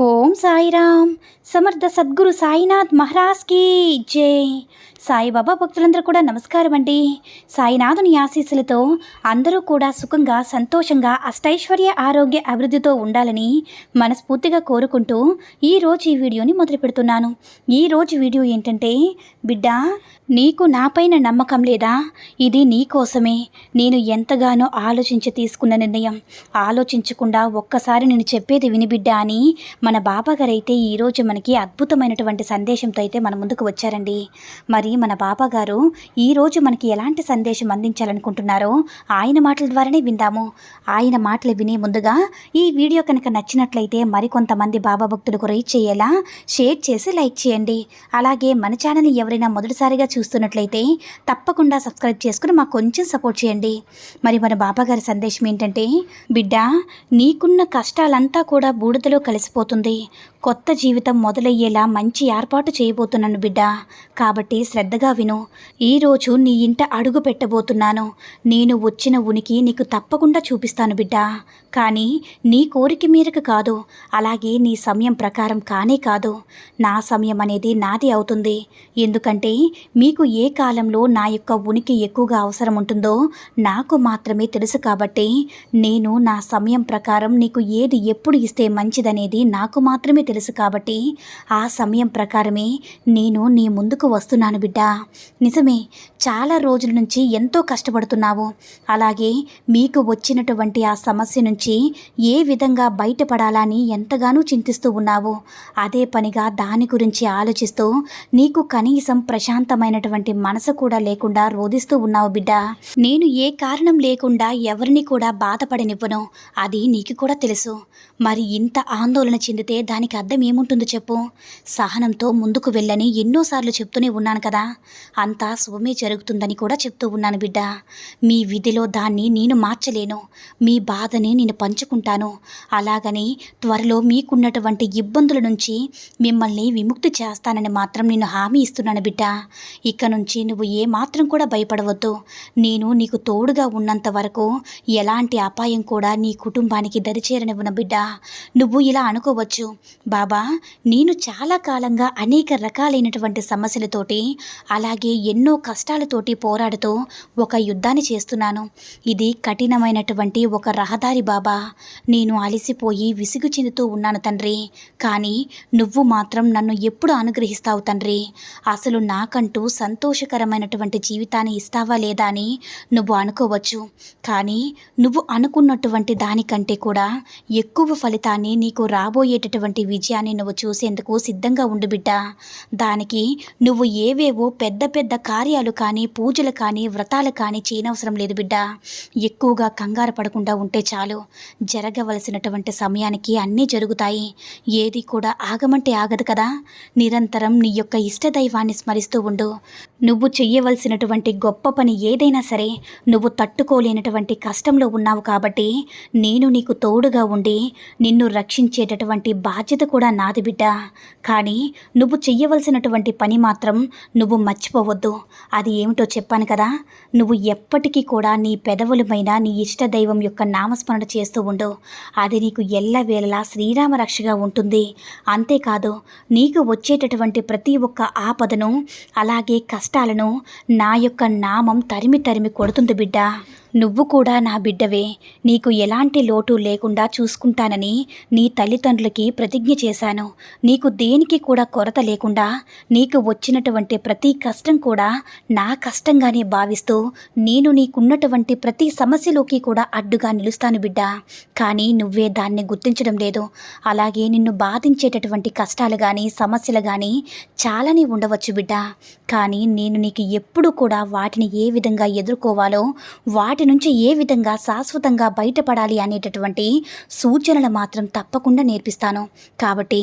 Om Sairam. Samarth Sadguru Sainath మహారాజ్కి జై. సాయిబాబా భక్తులందరూ కూడా నమస్కారం అండి. సాయినాథుని ఆశీస్సులతో అందరూ కూడా సుఖంగా సంతోషంగా అష్టైశ్వర్య ఆరోగ్య అభివృద్ధితో ఉండాలని మనస్ఫూర్తిగా కోరుకుంటూ ఈరోజు ఈ వీడియోని మొదలు పెడుతున్నాను. ఈరోజు వీడియో ఏంటంటే బిడ్డ నీకు నాపైన నమ్మకం లేదా? ఇది నీ కోసమే. నేను ఎంతగానో ఆలోచించి తీసుకున్న నిర్ణయం. ఆలోచించకుండా ఒక్కసారి నేను చెప్పేది వినిబిడ్డ అని మన బాబాగారు అయితే ఈరోజు మనకి అద్భుతమైనటువంటి సందేశంతో అయితే మన ముందుకు వచ్చారండి. మరి మన బాబాగారు ఈరోజు మనకి ఎలాంటి సందేశం అందించాలనుకుంటున్నారో ఆయన మాటల ద్వారానే విందాము. ఆయన మాటలు వినే ముందుగా ఈ వీడియో కనుక నచ్చినట్లయితే మరికొంతమంది బాబా భక్తులకు రీచ్ అయ్యేలా షేర్ చేసి లైక్ చేయండి. అలాగే మన ఛానల్ని ఎవరైనా మొదటిసారిగా చూస్తున్నట్లయితే తప్పకుండా సబ్స్క్రైబ్ చేసుకుని మాకు కొంచెం సపోర్ట్ చేయండి. మరి మన బాబాగారి సందేశం ఏంటంటే బిడ్డ నీకున్న కష్టాలంతా కూడా బూడిదలో కలిసిపోతుంది. కొత్త జీవితం మొదలయ్యేలా మంచి ఏర్పాటు చేయబోతున్నాను బిడ్డ. కాబట్టి శ్రద్ధగా విను. ఈరోజు నీ ఇంట అడుగు పెట్టబోతున్నాను. నేను వచ్చిన ఉనికి నీకు తప్పకుండా చూపిస్తాను బిడ్డ. కానీ నీ కోరిక మేరకు కాదు. అలాగే నీ సమయం ప్రకారం కానే కాదు. నా సమయం అనేది నాది అవుతుంది. ఎందుకంటే మీకు ఏ కాలంలో నా యొక్క ఉనికి ఎక్కువగా అవసరం ఉంటుందో నాకు మాత్రమే తెలుసు కాబట్టి నేను నా సమయం ప్రకారం నీకు ఏది ఎప్పుడు ఇస్తే మంచిదనేది నాకు నాకు మాత్రమే తెలుసు కాబట్టి ఆ సమయం ప్రకారమే నేను నీ ముందుకు వస్తున్నాను బిడ్డ. నిజమే చాలా రోజుల నుంచి ఎంతో కష్టపడుతున్నావు. అలాగే మీకు వచ్చినటువంటి ఆ సమస్య నుంచి ఏ విధంగా బయటపడాలని ఎంతగానో చింతిస్తూ ఉన్నావు. అదే పనిగా దాని గురించి ఆలోచిస్తూ నీకు కనీసం ప్రశాంతమైనటువంటి మనసు కూడా లేకుండా రోధిస్తూ ఉన్నావు బిడ్డ. నేను ఏ కారణం లేకుండా ఎవరిని కూడా బాధపడనివ్వను అది నీకు కూడా తెలుసు. మరి ఇంత ఆందోళన చెందితే దానికి అర్థం ఏముంటుందో చెప్పు. సహనంతో ముందుకు వెళ్ళని ఎన్నోసార్లు చెప్తూనే ఉన్నాను కదా. అంతా శుభమే జరుగుతుందని కూడా చెప్తూ ఉన్నాను బిడ్డ. మీ విధిలో దాన్ని నేను మార్చలేను. మీ బాధని నేను పంచుకుంటాను. అలాగని త్వరలో మీకున్నటువంటి ఇబ్బందుల నుంచి మిమ్మల్ని విముక్తి చేస్తానని మాత్రం నేను హామీ ఇస్తున్నాను బిడ్డ. ఇక నుంచి నువ్వు ఏ మాత్రం కూడా భయపడవద్దు. నేను నీకు తోడుగా ఉన్నంత వరకు ఎలాంటి అపాయం కూడా నీ కుటుంబానికి దరిచేరనివ్వను బిడ్డ. నువ్వు ఇలా అనుకోవచ్చు. బాబా నేను చాలా కాలంగా అనేక రకాలైనటువంటి సమస్యలతోటి అలాగే ఎన్నో కష్టాలతోటి పోరాడుతూ ఒక యుద్ధాన్ని చేస్తున్నాను. ఇది కఠినమైనటువంటి ఒక రహదారి బాబా. నేను అలసిపోయి విసుగు చెందుతూ ఉన్నాను తండ్రి. కానీ నువ్వు మాత్రం నన్ను ఎప్పుడు అనుగ్రహిస్తావు తండ్రి? అసలు నాకంటూ సంతోషకరమైనటువంటి జీవితాన్ని ఇస్తావా లేదా అని నువ్వు అనుకోవచ్చు. కానీ నువ్వు అనుకున్నటువంటి దానికంటే కూడా ఎక్కువ ఫలితాన్ని నీకు రాబోయేటటువంటి విజయాన్ని నువ్వు చూసేందుకు సిద్ధంగా ఉండు బిడ్డ. దానికి నువ్వు ఏవేవో పెద్ద పెద్ద కార్యాలు కానీ పూజలు కానీ వ్రతాలు కానీ చేయనవసరం లేదు బిడ్డ. ఎక్కువగా కంగారు పడకుండా ఉంటే చాలు. జరగవలసినటువంటి సమయానికి అన్నీ జరుగుతాయి. ఏది కూడా ఆగమంటే ఆగదు కదా. నిరంతరం నీ యొక్క ఇష్టదైవాన్ని స్మరిస్తూ ఉండు. నువ్వు చెయ్యవలసినటువంటి గొప్ప పని ఏదైనా సరే నువ్వు తట్టుకోలేనటువంటి కష్టంలో ఉన్నావు కాబట్టి నేను నీకు తోడుగా ఉండి నిన్ను రక్షించేటటువంటి బాధ్యత కూడా నాది బిడ్డ. కానీ నువ్వు చెయ్యవలసినటువంటి పని మాత్రం నువ్వు మర్చిపోవద్దు. అది ఏమిటో చెప్పాను కదా. నువ్వు ఎప్పటికీ కూడా నీ పెదవులమైన నీ ఇష్ట దైవం యొక్క నామస్మరణ చేస్తూ ఉండు. అది నీకు ఎల్లవేళలా శ్రీరామ రక్షగా ఉంటుంది. అంతేకాదు నీకు వచ్చేటటువంటి ప్రతి ఒక్క ఆపదను అలాగే కష్టాలను నా యొక్క నామం తరిమి తరిమి కొడుతుంది బిడ్డ. నువ్వు కూడా నా బిడ్డవే. నీకు ఎలాంటి లోటు లేకుండా చూసుకుంటానని నీ తల్లిదండ్రులకి ప్రతిజ్ఞ చేశాను. నీకు దేనికి కూడా కొరత లేకుండా నీకు వచ్చినటువంటి ప్రతి కష్టం కూడా నా కష్టంగానే భావిస్తూ నేను నీకున్నటువంటి ప్రతి సమస్యలోకి కూడా అడ్డుగా నిలుస్తాను బిడ్డ. కానీ నువ్వే దాన్ని గుర్తించడం లేదు. అలాగే నిన్ను బాధించేటటువంటి కష్టాలు కానీ సమస్యలు కానీ చాలానే ఉండవచ్చు బిడ్డ. కానీ నేను నీకు ఎప్పుడు కూడా వాటిని ఏ విధంగా ఎదుర్కోవాలో వాటి వాటి నుంచి ఏ విధంగా శాశ్వతంగా బయటపడాలి అనేటటువంటి సూచనలు మాత్రం తప్పకుండా నేర్పిస్తాను. కాబట్టి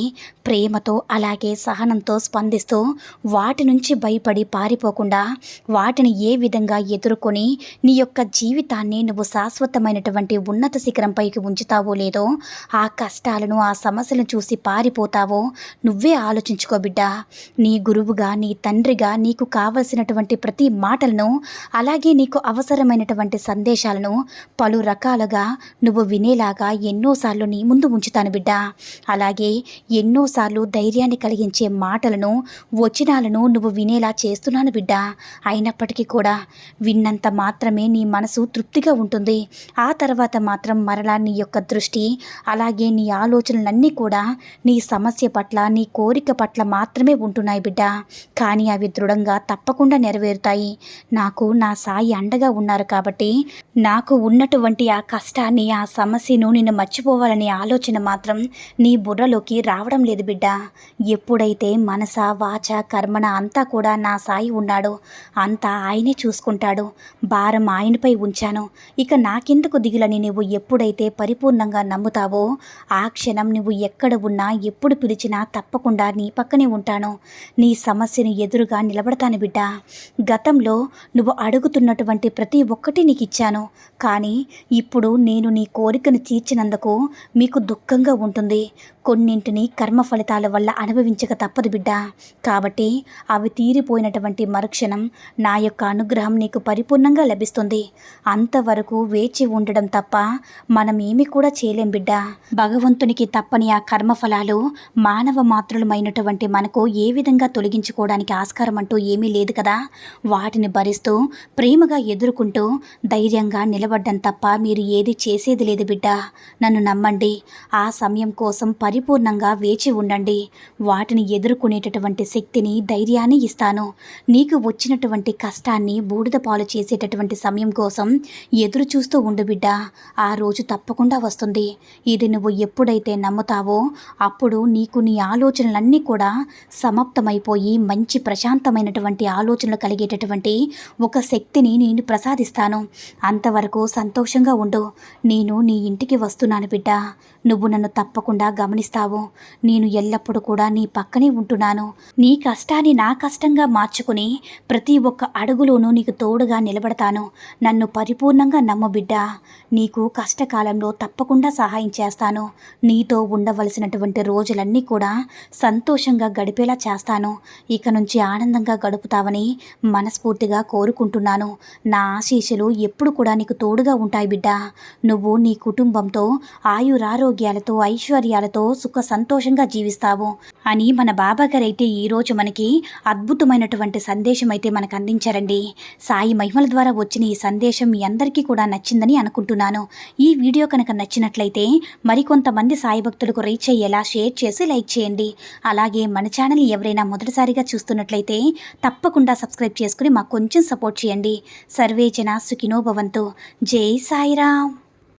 ప్రేమతో అలాగే సహనంతో స్పందిస్తూ వాటి నుంచి భయపడి పారిపోకుండా వాటిని ఏ విధంగా ఎదుర్కొని నీ యొక్క జీవితాన్ని నువ్వు శాశ్వతమైనటువంటి ఉన్నత శిఖరంపైకి ఉంచుతావో లేదో ఆ కష్టాలను ఆ సమస్యలను చూసి పారిపోతావో నువ్వే ఆలోచించుకో బిడ్డ. నీ గురువుగా నీ తండ్రిగా నీకు కావలసినటువంటి ప్రతి మాటలను అలాగే నీకు అవసరమైనటువంటి సందేశాలను పలు రకాలుగా నువ్వు వినేలాగా ఎన్నోసార్లు నీ ముందు ఉంచుతాను బిడ్డ. అలాగే ఎన్నోసార్లు ధైర్యాన్ని కలిగించే మాటలను వచనాలను నువ్వు వినేలా చేస్తున్నాను బిడ్డ. అయినప్పటికీ కూడా విన్నంత మాత్రమే నీ మనసు తృప్తిగా ఉంటుంది. ఆ తర్వాత మాత్రం మరలా నీ యొక్క దృష్టి అలాగే నీ ఆలోచనలన్నీ కూడా నీ సమస్య పట్ల నీ కోరిక పట్ల మాత్రమే ఉంటున్నాయి బిడ్డ. కానీ అవి దృఢంగా తప్పకుండా నెరవేరుతాయి. నాకు నా సాయి అండగా ఉన్నారు కాబట్టి నాకు ఉన్నటువంటి ఆ కష్టాన్ని ఆ సమస్యను నిన్ను మర్చిపోవాలనే ఆలోచన మాత్రం నీ బుర్రలోకి రావడం లేదు బిడ్డ. ఎప్పుడైతే మనస వాచ కర్మణ అంతా కూడా నా సాయి ఉన్నాడో అంతా ఆయనే చూసుకుంటాడు. భారం ఆయనపై ఉంచాను. ఇక నాకెందుకు దిగులని నువ్వు ఎప్పుడైతే పరిపూర్ణంగా నమ్ముతావో ఆ క్షణం నువ్వు ఎక్కడ ఉన్నా ఎప్పుడు పిలిచినా తప్పకుండా నీ పక్కనే ఉంటాను. నీ సమస్యను ఎదురుగా నిలబడతాను బిడ్డ. గతంలో నువ్వు అడుగుతున్నటువంటి ప్రతి ఒక్కటి నీకు ఇచ్చాను. కానీ ఇప్పుడు నేను నీ కోరికను తీర్చినందుకు మీకు దుఃఖంగా ఉంటుంది. కొన్నింటిని కర్మ ఫలితాల వల్ల అనుభవించక తప్పదు బిడ్డ. కాబట్టి అవి తీరిపోయినటువంటి మరుక్షణం నా యొక్క అనుగ్రహం నీకు పరిపూర్ణంగా లభిస్తుంది. అంతవరకు వేచి ఉండడం తప్ప మనం ఏమి కూడా చేయలేం బిడ్డ. భగవంతునికి తప్పని ఆ కర్మఫలాలు మానవ మాత్రులమైనటువంటి మనకు ఏ విధంగా తొలగించుకోవడానికి ఆస్కారం అంటూ ఏమీ లేదు కదా. వాటిని భరిస్తూ ప్రేమగా ఎదుర్కొంటూ ధైర్యంగా నిలబడ్డం తప్ప మీరు ఏది చేసేది లేదు బిడ్డ. నన్ను నమ్మండి. ఆ సమయం కోసం పరిపూర్ణంగా వేచి ఉండండి. వాటిని ఎదుర్కొనేటటువంటి శక్తిని ధైర్యాన్ని ఇస్తాను. నీకు వచ్చినటువంటి కష్టాన్ని బూడిద పాలు చేసేటటువంటి సమయం కోసం ఎదురు చూస్తూ ఉండు బిడ్డ. ఆ రోజు తప్పకుండా వస్తుంది. ఇది నువ్వు ఎప్పుడైతే నమ్ముతావో అప్పుడు నీకు నీ ఆలోచనలన్నీ కూడా సమాప్తమైపోయి మంచి ప్రశాంతమైనటువంటి ఆలోచనలు కలిగేటటువంటి ఒక శక్తిని నేను ప్రసాదిస్తాను. అంతవరకు సంతోషంగా ఉండు. నేను నీ ఇంటికి వస్తున్నాను బిడ్డ. నువ్వు నన్ను తప్పకుండా గమనిస్తావు. నేను ఎల్లప్పుడూ కూడా నీ పక్కనే ఉంటున్నాను. నీ కష్టాన్ని నా కష్టంగా మార్చుకుని ప్రతి ఒక్క అడుగులోనూ నీకు తోడుగా నిలబడతాను. నన్ను పరిపూర్ణంగా నమ్ము బిడ్డ. నీకు కష్టకాలంలో తప్పకుండా సహాయం చేస్తాను. నీతో ఉండవలసినటువంటి రోజులన్నీ కూడా సంతోషంగా గడిపేలా చేస్తాను. ఇక నుంచి ఆనందంగా గడుపుతావని మనస్ఫూర్తిగా కోరుకుంటున్నాను. నా ఆశీస్సులు ఎప్పుడు కూడా నీకు తోడుగా ఉంటాయి బిడ్డ. నువ్వు నీ కుటుంబంతో ఆయురారోగ్యాలతో ఐశ్వర్యాలతో సుఖ సంతోషంగా జీవిస్తావు అని మన బాబాగారు అయితే ఈరోజు మనకి అద్భుతమైనటువంటి సందేశం అయితే మనకు అందించారండి. సాయి మహిమల ద్వారా వచ్చిన ఈ సందేశం మీ అందరికీ కూడా నచ్చిందని అనుకుంటున్నాను. ఈ వీడియో కనుక నచ్చినట్లయితే మరికొంతమంది సాయి భక్తులకు రీచ్ అయ్యేలా షేర్ చేసి లైక్ చేయండి. అలాగే మన ఛానల్ ఎవరైనా మొదటిసారిగా చూస్తున్నట్లయితే తప్పకుండా సబ్స్క్రైబ్ చేసుకుని మాకు కొంచెం సపోర్ట్ చేయండి. సర్వే సుఖినో మనోభవంతో జై సాయిరామ్.